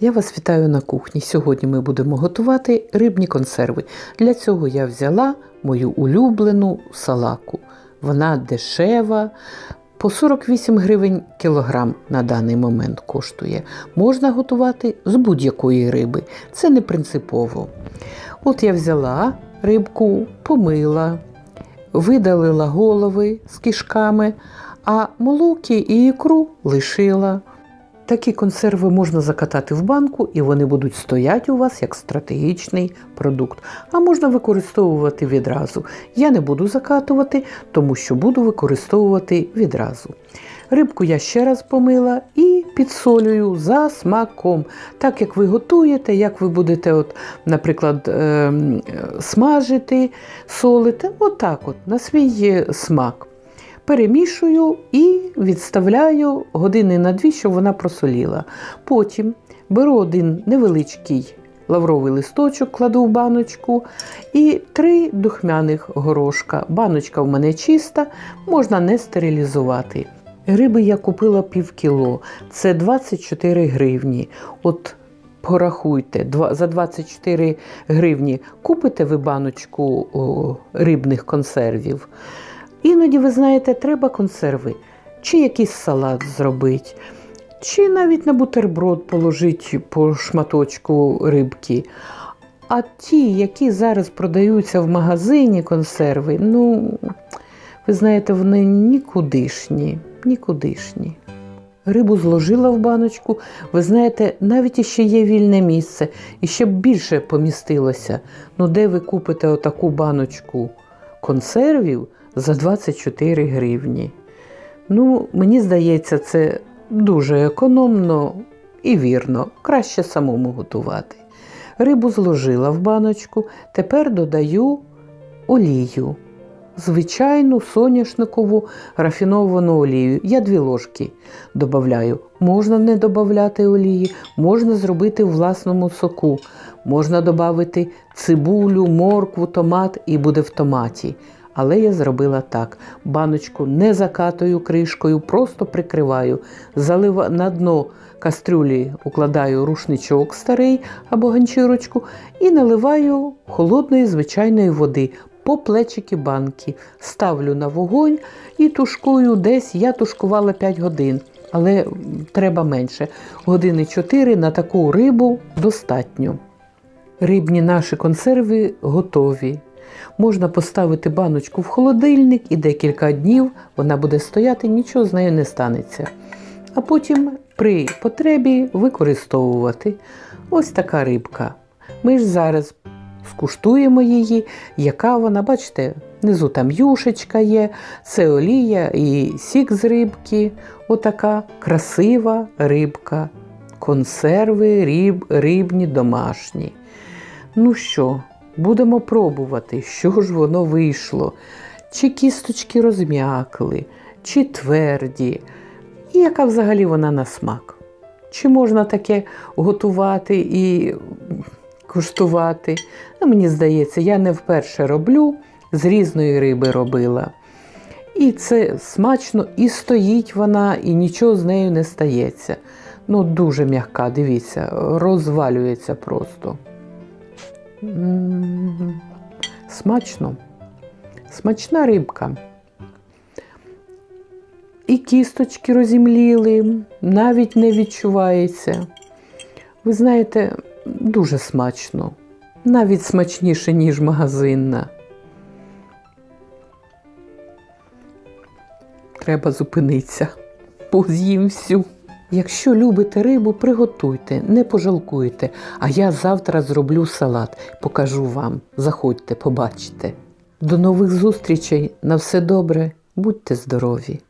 Я вас вітаю на кухні. Сьогодні ми будемо готувати рибні консерви. Для цього я взяла мою улюблену салаку. Вона дешева, по 48 гривень кілограм на даний момент коштує. Можна готувати з будь-якої риби. Це не принципово. От я взяла рибку, помила, видалила голови з кишками, а молоки і ікру лишила. Такі консерви можна закатати в банку, і вони будуть стояти у вас як стратегічний продукт. А можна використовувати відразу. Я не буду закатувати, тому що буду використовувати відразу. Рибку я ще раз помила і підсолюю за смаком. Так як ви готуєте, як ви будете, от, наприклад, ем, смажити, солити, отак от, на свій е, смак перемішую і відставляю години на дві, щоб вона просоліла. Потім беру один невеличкий лавровий листочок, кладу в баночку і три духмяних горошка. Баночка в мене чиста, можна не стерилізувати. Риби я купила пів кіло, це 24 гривні. От порахуйте, за 24 гривні купите ви баночку рибних консервів. Іноді, ви знаєте, треба консерви, чи якийсь салат зробити, чи навіть на бутерброд положити по шматочку рибки. А ті, які зараз продаються в магазині консерви, ну, ви знаєте, вони нікудишні, нікудишні. Рибу зложила в баночку. Ви знаєте, навіть іще є вільне місце, і ще б більше помістилося. Ну, де ви купите отаку баночку консервів за 24 гривні? Ну, мені здається, це дуже економно і вірно. Краще самому готувати. Рибу зложила в баночку, тепер додаю олію. Звичайну соняшникову рафіновану олію. Я дві ложки додаю. Можна не додати олії, можна зробити в власному соку, можна додати цибулю, моркву, томат і буде в томаті. Але я зробила так: баночку не закатую кришкою, просто прикриваю, залива на дно кастрюлі укладаю рушничок старий або ганчірочку і наливаю холодної звичайної води по плечики банки. Ставлю на вогонь і тушкую десь. Я тушкувала 5 годин, але треба менше. Години 4 на таку рибу достатньо. Рибні наші консерви готові. Можна поставити баночку в холодильник і декілька днів вона буде стояти, нічого з нею не станеться. А потім при потребі використовувати. Ось така рибка. Ми ж зараз скуштуємо її, яка вона, бачите, внизу там юшечка є, це олія і сік з рибки. Отака красива рибка. Консерви риб, рибні домашні. Ну що, будемо пробувати, що ж воно вийшло. Чи кісточки розм'якли, чи тверді, і яка взагалі вона на смак. Чи можна таке готувати і куштувати? Ну, мені здається, я не вперше роблю, з різної риби робила. І це смачно, і стоїть вона, і нічого з нею не стається. Ну, дуже м'яка, дивіться, розвалюється просто. Смачно. Смачна рибка. І кісточки розімліли, навіть не відчувається. Ви знаєте, дуже смачно, навіть смачніше, ніж магазинна. Треба зупинитися, бо з'їм всю. Якщо любите рибу, приготуйте, не пожалкуйте. А я завтра зроблю салат, покажу вам. Заходьте, побачите. До нових зустрічей. На все добре, будьте здорові!